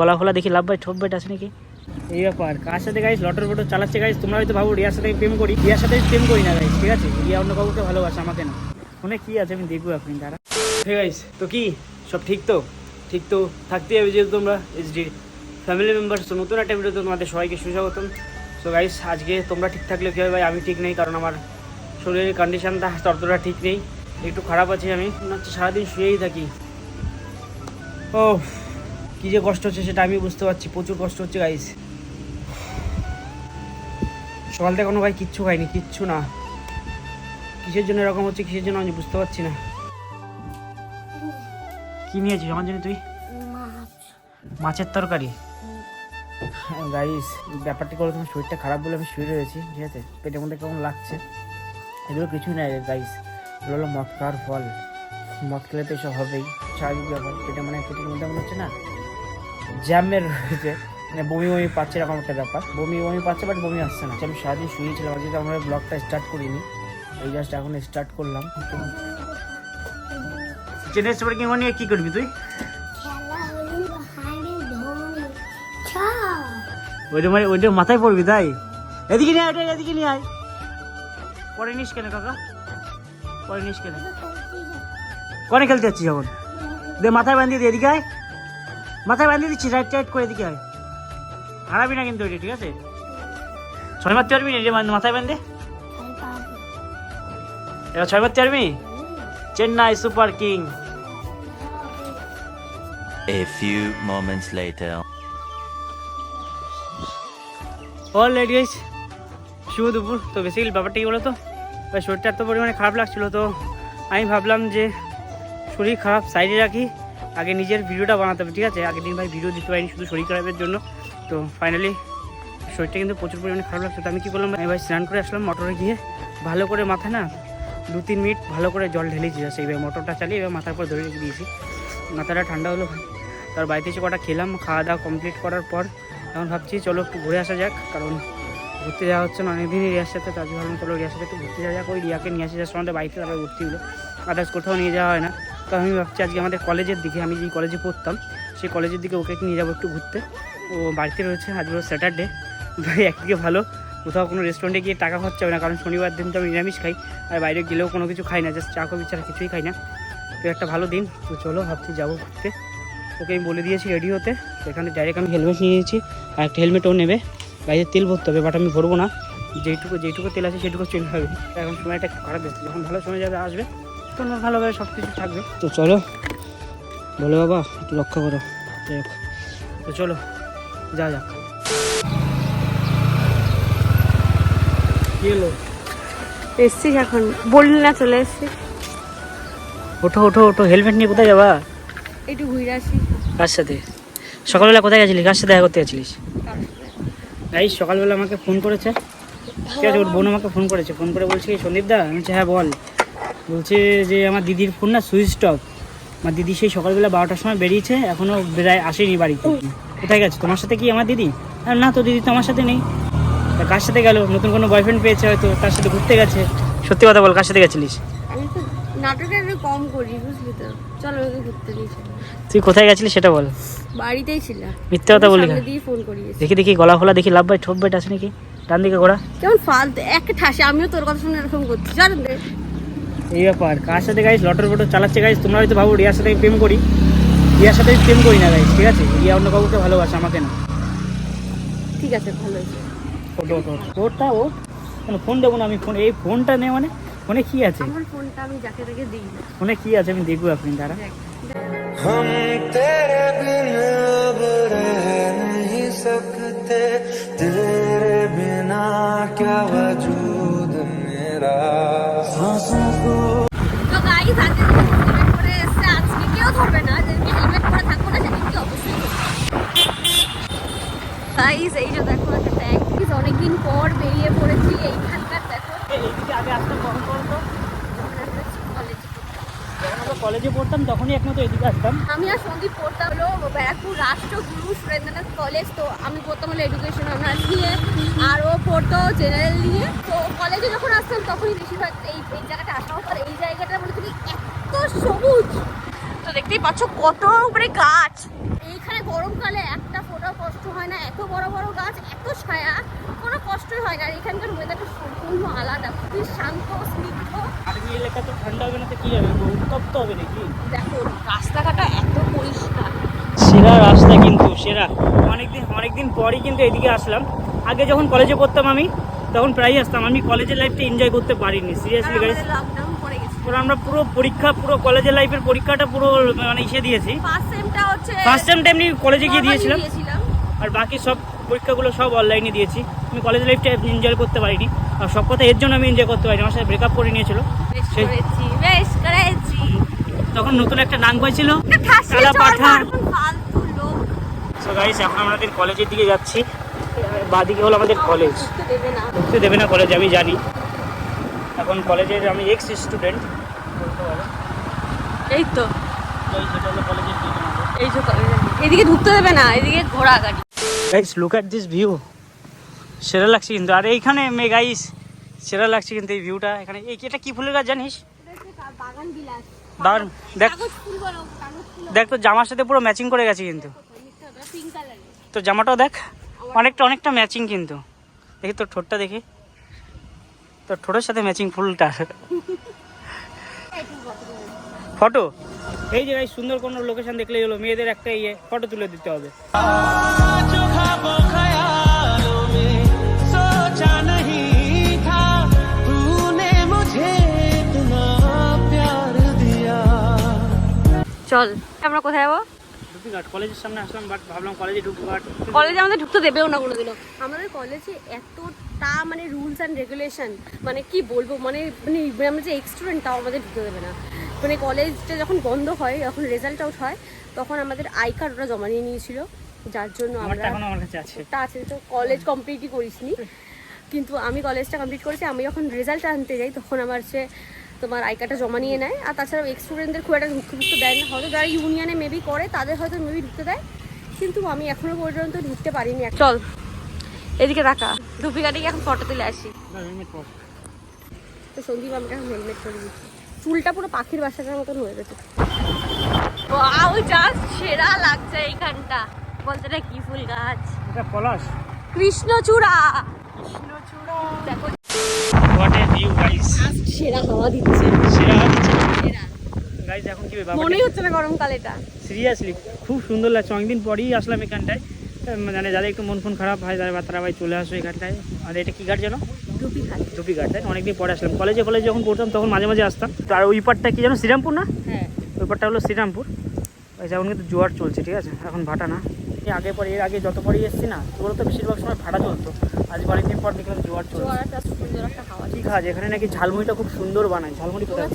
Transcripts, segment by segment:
গলা ফলা দেখি লাভ ভাই ঠোপ বাইট আছে নাকি? এই ব্যাপার কার সাথে গাইস লটর ফটো চালাচ্ছে গাইস তোমরা হয়তো ভাবো রিয়ার সাথে প্রেম করি। রিয়ার সাথে প্রেম করি না গাইস ঠিক আছে? রিয়া অন্য কাউকে ভালোবাসে আমাকে না। মনে কি আছে আমি দেখব আপনি তারা ঠিক গাইস তো কি? সব ঠিক তো? ঠিক তো? থাকতেই হবে যেহেতু তোমরা এইচডি ফ্যামিলি মেম্বার্স তো নতুন একটা ভিডিওতে তোমাদের সবাইকে সুস্বাগতম। সো গাইস আজকে তোমরা ঠিক থাকলে কী হবে ভাই? আমি ঠিক নেই কারণ আমার শরীরের কন্ডিশনটা ততটা ঠিক নেই। একটু খারাপ আছে আমি। হচ্ছে সারাদিন শুয়েই থাকি। ও কী যে কষ্ট হচ্ছে সেটা আমি বুঝতে পারছি, প্রচুর কষ্ট হচ্ছে গাইস সকাল থেকে কোনো ভাই কিচ্ছু খাইনি, কিচ্ছু না। কিসের জন্য এরকম হচ্ছে, কিসের জন্য আমি বুঝতে পারছি না। কি নিয়েছিস আমার জন্য তুই? মাছের তরকারি। গাইস ব্যাপারটি করে তোমার শরীরটা খারাপ বলে আমি শুয়ে রয়েছি, ঠিক আছে? পেটের মধ্যে কেমন লাগছে? এগুলো কিছুই নাই গাইস এগুলো হলো মদ খাওয়ার ফল। মদ খেলে তো এসব হবেই। স্বাভাবিক ব্যাপার। পেটে মানে পেটের মধ্যে মনে হচ্ছে না? জ্যামের রয়েছে। মানে বমি বমি পাচ্ছে এরকম একটা ব্যাপার। বমি বমি পাচ্ছে বাট বমি আসছে না। আমি সারাদিন শুয়েছিলাম আজকে আমরা ব্লগটা স্টার্ট করিনি। এই জাস্ট এখন স্টার্ট করলাম। চেন্নাই সুপার কিং নিয়ে কি করবি তুই? ওইটা মানে ওইটা মাথায় পড়বি তাই? এদিকে নিয়ে আয় এদিকে নিয়ে আয়। পরে নিস কেন কাকা? পরে নিস কেন? কনে খেলতে যাচ্ছিস এখন? দে মাথায় বান্ধিয়ে দে এদিকে আয়। মাথায় বান্ধিয়ে দিচ্ছি রাইট টাইট করে দিকে আয় হারাবি না কিন্তু ওইটা ঠিক আছে? ছয় মারতে পারবি না মাথায় বান্ধে এবার ছয় মারতে পারবি? Chennai super king. A few moments later. Already guys শুভ দুপুর। তো বেসিক্যালি ব্যাপারটা কি বলো তো শরীরটা এত পরিমাণে খারাপ লাগছিল তো আমি ভাবলাম যে শরীর খারাপ সাইডে রাখি। আগে নিজের ভিডিওটা বানাতে হবে, ঠিক আছে? আগের দিন ভাই ভিডিও দিতে পারিনি, শুধু শরীর খারাপের জন্য। তো ফাইনালি শরীরটা কিন্তু প্রচুর পরিমাণে খারাপ লাগছে। তো আমি কী করলাম ভাই স্নান করে আসলাম মোটরে গিয়ে। ভালো করে মাথা না দু তিন মিনিট ভালো করে জল ঢেলেছি জাস্ট এইভাবে মোটরটা চালিয়ে এবার মাথার পর ধরে রেখে দিয়েছি। মাথাটা ঠান্ডা হলো তার বাড়িতে এসে কটা খেলাম, খাওয়া দাওয়া কমপ্লিট করার পর এখন ভাবছি চলো একটু ঘুরে আসা যাক। কারণ ঘুরতে যাওয়া হচ্ছে না, অনেকদিনই রিয়ার সাথে, তার চলো রিয়ার সাথে একটু ঘুরতে যাওয়া যাক। ওই রিয়াকে নিয়ে আসি যাওয়ার সময় বাড়িতে তারপরে ঘুরতে হলো আদার্স কোথাও নিয়ে যাওয়া হয় না। তো আমি ভাবছি আজকে আমাদের কলেজের দিকে, আমি যেই কলেজে পড়তাম, সেই কলেজের দিকে ওকে নিয়ে যাব একটু ঘুরতে। ও বাড়িতে রয়েছে, আজ হলো স্যাটারডে একদিকে ভালো, কোথাও কোনো রেস্টুরেন্টে গিয়ে টাকা খরচা হবে না, কারণ শনিবার দিন তো আমি নিরামিষ খাই, আর বাইরে গেলেও কোনো কিছু খাই না জাস্ট চা কফি ছাড়া কিছুই খাই না। তো একটা ভালো দিন, তো চলো ভাবছি যাব ঘুরতে। ওকে আমি বলে দিয়েছি রেডি হতে এখানে ডাইরেক্ট আমি হেলমেট নিয়ে নিয়েছি, আর একটা হেলমেটও নেবে। গাড়িতে তেল ভরতে হবে বাট আমি ভরবো না। যেইটুকু যেইটুকু তেল আছে সেটুকু চলে যাবে এখন সময়টা খারাপ যাচ্ছে যখন ভালো সময় যাবে আসবে। তখন ভালোভাবে সব কিছু থাকবে। তো চলো বলো বাবা একটু লক্ষ্য করো। তো চলো যা যাক। হলো? এসছিস এখন বললি না চলে এসছি ওঠো ওঠো ওঠো হেলমেট নিয়ে কোথায় যাবা? একটু ঘুরে আসি। কার সাথে? সকালবেলা কোথায় গেছিলিস কার সাথে দেখা করতে গেছিলিস? এই সকালবেলা আমাকে ফোন করেছে। ঠিক আছে ওর বোন আমাকে ফোন করেছে। ফোন করে বলছে সন্দীপ দা আমি বলছি, হ্যাঁ বল। বলছে যে আমার দিদির ফোন না সুইচ অফ। আমার দিদি সেই সকালবেলা বারোটার সময় বেরিয়েছে এখনও বেড়ায় আসেনি বাড়িতে। কোথায় গেছে? তোমার সাথে কি আমার দিদি? না তো দিদি তো আমার সাথে নেই। তা কার সাথে গেল? নতুন কোনো বয়ফ্রেন্ড পেয়েছে হয়তো তার সাথে ঘুরতে গেছে। সত্যি কথা বল কার সাথে গেছিলিস? নাটকটা একটু কম করি বুঝলি তো। চলো ওকে ঘুরতে দিয়েছি তুই কোথায় গেছিলিস সেটা বল। বাড়িতেই ছিলাম। মিথ্যে কথা বলি না ফোন করিয়েছি। দেখি দেখি গলা ফলা দেখি লাভ বাই ঠোপ বাইট আছে নাকি? ডান দিকে ঘোড়া কেমন ফালতু একটা ঠাসে আমিও তোর কথা শুনে এরকম করছি। জানেন এই ব্যাপার কার সাথে গাইস লটর ফটো চালাচ্ছে গাইস তোমরা হয়তো ভাবো রিয়ার সাথে আমি প্রেম করি রিয়ার সাথে আমি প্রেম করি না গাইস ঠিক আছে রিয়া অন্য কাউকে ভালোবাসে আমাকে না ঠিক আছে ভালো হয়েছে ওটো ওটো ওটা ও কেন ফোন দেবো না আমি ফোন এই ফোনটা নে মানে ফোনে কি আছে আমার ফোনটা আমি যাকে তাকে দিই না ফোনে কি আছে আমি দেখবো আপনি তারা দেখ हम तेरे बिन अब रह नहीं सकते तेरे बिना क्या वजूद मेरा सांसों को তো গাইস আজকে হেলমেট পরে এসছে আজকে কেউ ধরবে না যেদিনকে হেলমেট পরে থাকব না সেদিনকে অবশ্যই গাইস এই যে দেখো একটা ট্যাঙ্ক অনেকদিন পর বেরিয়ে পড়েছি এইখানকার দেখো। এইদিকে আগে আসতাম কখন পর্যন্ত কলেজে যখন আমরা কলেজে পড়তাম তখনই একমাত্র এদিকে আসতাম। আমি আর সন্দীপ পড়তাম হলো ব্যারাকপুর রাষ্ট্রগুরু সুরেন্দ্রনাথ কলেজ তো আমি পড়তাম হলো এডুকেশন অনার্স নিয়ে আর ও পড়তো জেনারেল নিয়ে। তো আসতাম তখনই বেশিরভাগ এই এই জায়গাটা আসা হতো এই জায়গাটা মানে তুমি এত সবুজ। তো দেখতেই পাচ্ছ কত উপরে গাছ। এই এখানে গরমকালে একটা ফোটাও কষ্ট হয় না এত বড় বড় গাছ এত ছায়া কোনো কষ্টই হয় না। আর এখানকার ওয়েদারটা সম্পূর্ণ আলাদা খুবই শান্ত স্নিগ্ধ। আর্মি এলাকা তো ঠান্ডা হবে না তো কি হবে? উত্তপ্ত হবে নাকি? দেখো রাস্তাঘাটটা এত পরিষ্কার। সেরা রাস্তা কিন্তু সেরা। অনেকদিন অনেকদিন পরই কিন্তু এদিকে আসলাম। আগে যখন কলেজে পড়তাম আমি তখন প্রায়ই আসতাম। আমি কলেজের লাইফটা এনজয় করতে পারিনি সিরিয়াসলি গাইস পুরো আমরা পুরো পরীক্ষা পুরো কলেজের লাইফের পরীক্ষাটা পুরো মানে ইসে দিয়েছি। ফার্স্ট সেমটা হচ্ছে টাইম এমনি কলেজে গিয়ে দিয়েছিলাম। আর বাকি সব পরীক্ষাগুলো সব অনলাইনে দিয়েছি। আমি কলেজ লাইফটা এনজয় করতে পারিনি। আর সব কথা এর জন্য আমি এনজয় করতে পারিনি। আমার সাথে ব্রেকআপ করে নিয়েছিল। তখন নতুন একটা নাম হয়েছিল কালা পাঠা সো গাইস এখন আমাদের কলেজের দিকে যাচ্ছি। বাদিকে হলো আমাদের কলেজ ঢুকতে দেবে না ঢুকতে দেবে না কলেজ আমি জানি। এখন কলেজের আমি এক্স স্টুডেন্ট বলতে পারো এই তো এই যে কলেজে এদিকে ঢুকতে দেবে না এদিকে ঘোড়া গাড়ি। Guys look at this view সেরা লাগছে কিন্তু। আর এইখানে মে গাইস সেরা লাগছে কিন্তু এই ভিউটা এখানে এই এটা কি ফুলের গাছ জানিস? বাগান বিলাস দারুণ। দেখ। দেখ তো জামার সাথে পুরো ম্যাচিং করে গেছে কিন্তু। তো জামাটাও দেখ। অনেকটা অনেকটা ম্যাচিং কিন্তু। দেখি তোর ঠোঁটটা দেখি। তোর ঠোঁটের সাথে ম্যাচিং ফুলটা। ফটো? এই জায়গায় সুন্দর কোনো লোকেশন দেখলেই হলো, মেয়েদের একটা ইয়ে ফটো তুলে দিতে হবে। চল, আমরা কোথায় যাব? ঢুকিঘাট কলেজের সামনে আসলাম বাট ভাবলাম কলেজে আমাদের ঢুকতে দেবেও না কোনোদিনও। আমাদের কলেজে এতটা মানে রুলস অ্যান্ড রেগুলেশন মানে কি বলব মানে মানে আমরা যে স্টুডেন্ট তাও আমাদের ঢুকতে দেবে না। মানে কলেজটা যখন বন্ধ হয় যখন রেজাল্ট আউট হয় তখন আমাদের আই কার্ড ওরা জমা নিয়ে নিয়েছিল। যার জন্য আমরা আমার কাছে আছে। তা আছে তো কলেজ কমপ্লিটই করিসনি। কিন্তু আমি কলেজটা কমপ্লিট করেছি আমি যখন রেজাল্ট আনতে যাই তখন আমার হচ্ছে তোমার আই কার্ডটা জমা নিয়ে নেয়। আর তাছাড়াও এক্স স্টুডেন্টদের খুব একটা ঢুকতে ঢুকতে দেয় না। হয়তো যারা ইউনিয়নে মেবি করে তাদের হয়তো মেবি ঢুকতে দেয়। কিন্তু আমি এখনও পর্যন্ত ঢুকতে পারিনি। চল এদিকে রাখা। ধুপিকাটি এখন ফটো তুলে আসি। তো সন্দীপ আমাকে এখন হেলমেট করে দিচ্ছি চুলটা পুরো পাখির বাসাটার মতন হয়ে গেছে। ওয়াও জাস্ট সেরা লাগছে এইখানটা। বলতে না কি ফুল গাছ। এটা পলাশ। কৃষ্ণচূড়া। দেখো। হোয়াট এ ভিউ গাইস সেরা হাওয়া দিচ্ছে। সেরা সেরা। গাইস এখন কি ব্যাপার? মনেই হচ্ছে না গরমকাল এটা। সিরিয়াসলি খুব সুন্দর লাগছে। অনেকদিন পরেই আসলাম এখানটায়। মানে যাদের একটু মন ফোন খারাপ হয় তারা তারা ভাই চলে আসো এখানটায়। আর এটা কি ঘাট যেন? ডুবি খায় ধুপি ঘাট তাই অনেকদিন পরে আসলাম। কলেজে কলেজে যখন পড়তাম তখন মাঝে মাঝে আসতাম। আর ওই পারটা কি যেন? শ্রীরামপুর না? হ্যাঁ। ওই পারটা হলো শ্রীরামপুর। ওই যে এখন কিন্তু জোয়ার চলছে ঠিক আছে? এখন ভাটা না। এই আগে পরে এর আগে যত পরেই এসছি না তোগুলো তো বেশিরভাগ সময় ভাড়া চলতো। আজ অনেকদিন পর দেখলাম জোয়ার চলছে। ঠিক আছে এখানে নাকি ঝালমুড়িটা খুব সুন্দর বানায়। ঝালমুড়ি কোথায়?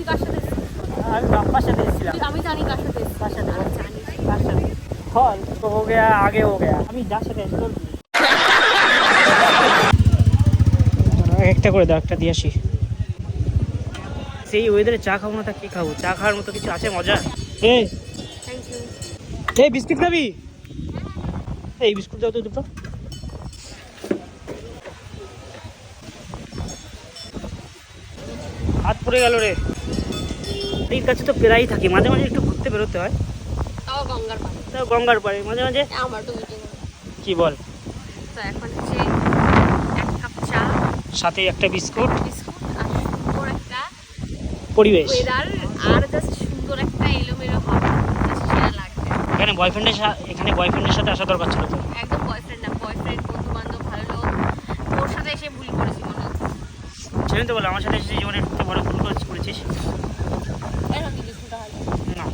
আমি বাপ্পার সাথে এসেছিলাম। আমি জানি কার সাথে। কার সাথে? আমি কার সাথে? ফল তো হো গয়া আগে হো গয়া। আমি যার সাথে তোর একটা করে দাও একটা দিয়ে আসি। সেই ওয়েদারে চা খাব না তা কি খাব? চা খাওয়ার মতো কিছু আছে মজা? এই এই বিস্কিট খাবি? এই বিস্কুট দাও তো দুটো। হাত পড়ে গেল রে। এই কাছে তো প্রায়ই থাকি মাঝে মাঝে একটু ঘুরতে বেরোতে হয়। তাও গঙ্গার পাড়ে। তাও গঙ্গার পাড়ে মাঝে মাঝে। আমার তো কি বল? তো এখন হচ্ছে এক কাপ চা। সাথে একটা বিস্কুট। বিস্কুট আর একটা পরিবেশ। আর জাস্ট সুন্দর একটা এলোমেলো হাওয়া Just সেরা লাগছে এখানে বয়ফ্রেন্ডের সাথে এখানে বয়ফ্রেন্ডের সাথে আসা দরকার ছিল তো? একদম বয়ফ্রেন্ড না বয়ফ্রেন্ড বন্ধু বান্ধব ভালো লোক। তোর সাথে এসে ভুল করেছি মনে হচ্ছে সেদিন তো বলো আমার সাথে এসে জীবনে ঢুকতে বড় ভুল করেছিস? করেছিস কেন কি না।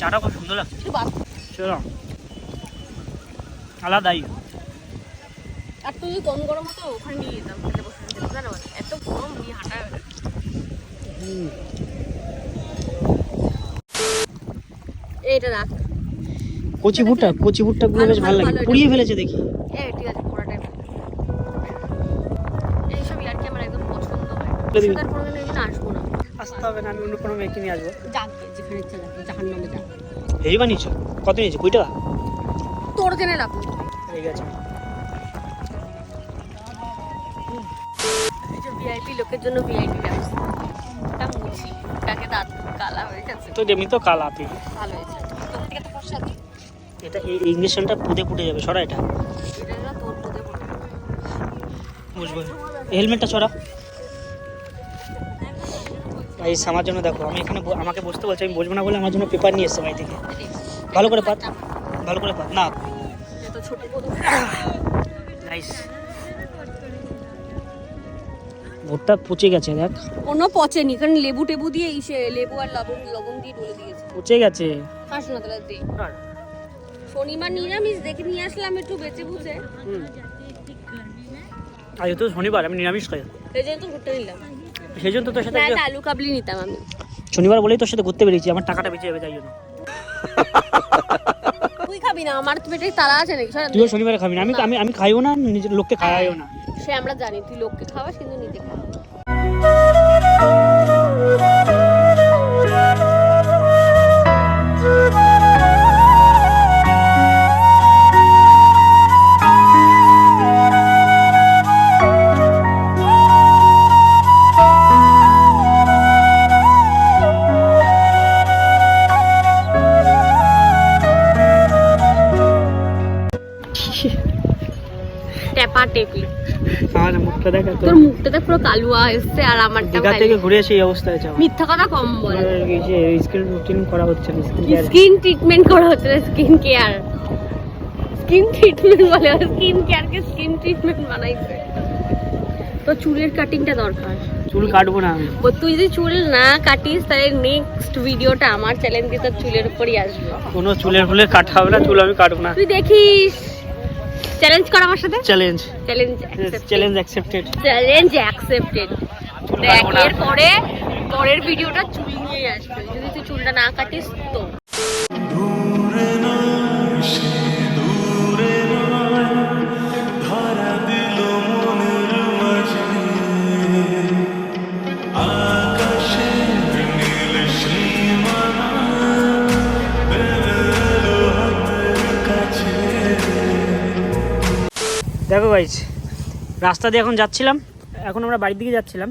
চাটা খুব সুন্দর লাগছে। চলো। আলাদাই। আর তুই কম গরম হতো ওখানে নিয়ে যেতাম খেতে বসে। এত গরম নিয়ে হাঁটা। এইটা রাখ। কচি ভুট্টা কচি ভুট্টা গুলো বেশ ভালো লাগে। পুড়িয়ে ফেলেছে দেখি। এ ঠিক আছে পুরোটাই এইসব ইয়ার্কি আমার একদম পছন্দ হয়। সুতরাং কোনোদিন এই আসব না। আসতে হবে না আমি অন্য কোনো মেয়েকে নিয়ে আসব। যাকে যেখানে ইচ্ছা যাকে জাহান নামে যা হেভি বানিয়েছো। কত নিয়েছে? কুড়ি টাকা? তোর জেনে লাভ ঠিক আছে এই যে ভিআইপি লোকের জন্য ভিআইপি ব্যবস্থা। তো এমনি তো কালা দিই এটা এই ইঞ্জেকশনটা পুঁতে ফুটে যাবে সরা এটা। বুঝব হেলমেটটা ছড়া এই আমার জন্য দেখো আমি এখানে আমাকে বসতে বলছি আমি বসবো না বলে আমার জন্য পেপার নিয়ে এসছে বাড়ি থেকে ভালো করে পাত ভালো করে পাত না। নাইস ভুট্টা পচে গেছে দেখ। কোনো পচেনি কারণ লেবু টেবু দিয়ে ইসে লেবু আর লবণ লবণ দিয়ে ডলে দিয়েছে। পচে গেছে। খাস না তাহলে দে। শনিবার নিরামিষ দেখে নিয়ে আসলাম একটু বেঁচে বুঝে। আজ তো শনিবার আমি নিরামিষ খাই। সেই জন্য তো ঘুরতে নিলাম। সেই জন্য তো তোর সাথে আলু কাবলি নিতাম আমি। শনিবার বলেই তোর সাথে ঘুরতে বেরিয়েছি আমার টাকাটা বেঁচে যাবে তাই জন্য। তুই খাবি না আমার তো পেটে তারা আছে নাকি? তুইও শনিবারে খাবি না আমি আমি আমি খাইও না নিজের লোককে খাওয়াইও না। সে আমরা জানি তুই লোককে খাওয়াস কিন্তু নিজে খাওয়া কালুয়া এসছে আর আমারটা দীঘা থেকে ঘুরে এসে এই অবস্থা হয়েছে মিথ্যা কথা কম বল। স্কিন করা হচ্ছে স্কিন ট্রিটমেন্ট করা হচ্ছে স্কিন কেয়ার স্কিন ট্রিটমেন্ট বলে স্কিন কেয়ারকে স্কিন ট্রিটমেন্ট বানাইছে। তো চুলের কাটিংটা দরকার। চুল কাটবো না আমি। তুই যদি চুল না কাটিস তাহলে নেক্সট ভিডিওটা আমার চ্যালেঞ্জ দিয়ে তোর চুলের উপরই আসবে। কোনো চুলের ফুলে কাটা হবে না চুল আমি কাটবো না। তুই দেখিস। চ্যালেঞ্জ কর আমার সাথে? Challenge challenge challenge accepted challenge accepted দেখ কাটবো এর পরে পরের ভিডিওটা চুল নিয়ে আসবে। যদি তুই চুলটা না কাটিস তো। দেখো গাইজ রাস্তা দিয়ে এখন যাচ্ছিলাম এখন আমরা বাড়ির দিকে যাচ্ছিলাম।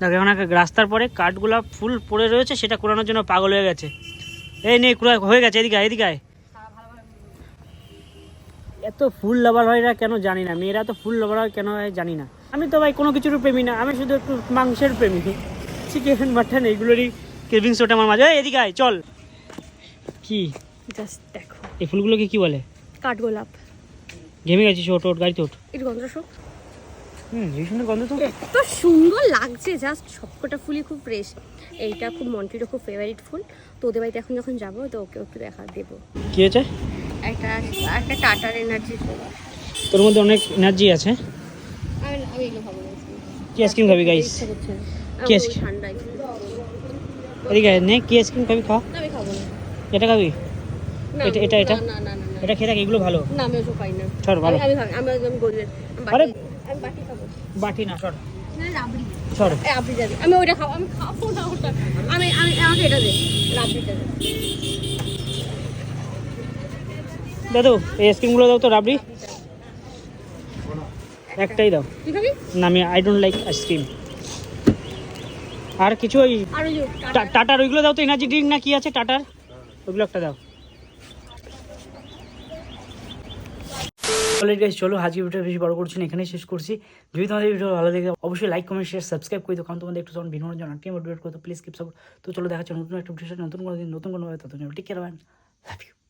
দেখো এখন রাস্তার পরে কাঠগুলা ফুল পড়ে রয়েছে সেটা কুড়ানোর জন্য পাগল হয়ে গেছে। এই নে কুড়া হয়ে গেছে এদিকে এদিকে। এত ফুল লাভার হয় কেন জানি না মেয়েরা তো ফুল লাভার হয় কেন হয় জানি না। আমি তো ভাই কোনো কিছুর প্রেমী না আমি শুধু একটু মাংসের প্রেমী। চিকেন মাটন এইগুলোরই কেভিংস ওটা আমার মাঝে। এদিকে আয় চল। কি? জাস্ট দেখো। এই ফুলগুলোকে কি বলে? কাঠগোলাপ। ঘেমে গেছিস ওট ওট গাড়িতে ওঠ। এর গন্ধ শোক হুম এই সুন্দর গন্ধ তো। এত সুন্দর লাগছে জাস্ট সবকটা ফুলই খুব ফ্রেশ। এইটা খুব মন্টিরও খুব ফেভারিট ফুল। তো ওদের বাড়িতে এখন যখন যাব তো ওকে একটু দেখা দেবো। কি হয়েছে? একটা একটা টাটার এনার্জি তোর মধ্যে অনেক এনার্জি আছে। আমি এগুলো না কি আইসক্রিম খাবি গাইস কি আজকে? ঠান্ডা। এদিকে নে কি আইসক্রিম খাবি খা। না আমি খাব না। এটা খাবি? এটা- এটা- এটা? না না না। এটা খেয়ে এগুলো ভালো। না আমি ওসব খাই না। সর ভালো। আমি আমি একদম গরিবের আরে! আমি বাটি খাব। বাটি না সর না রাবড়ি। এ আপনি যাবি আমি ওইটা খাব আমি খাব না ওটা। আমি আমি আমাকে এটা দে রাবড়িটা দে। দাদু এই আইসক্রিমগুলো দাও তো রাবড়ি। একটাই দাও। না আমি I don't like ice cream আর কিছু ওই টাটার। ওইগুলো দাও তো এনার্জি ড্রিঙ্ক না কি আছে টাটার? ওইগুলো একটা দাও। গাইজ চলো আজকে ভিডিও বেশি বড় করছি এখানেই শেষ করছি। যদি তোমাদের ভিডিও ভালো লাগে, অবশ্যই লাইক কমেন্ট শেয়ার সাবস্ক্রাইব করে দাও। কারণ তোমাদের একটু তখন বিনোদন জন টিম মোটিভেট করতে প্লিজ কিপ সাপোর্ট তো চলো দেখা যাচ্ছে নতুন একটা ভিডিও নতুন কোনো দিন, নতুন কোনো তত টেক কেয়ার লাভ ইউ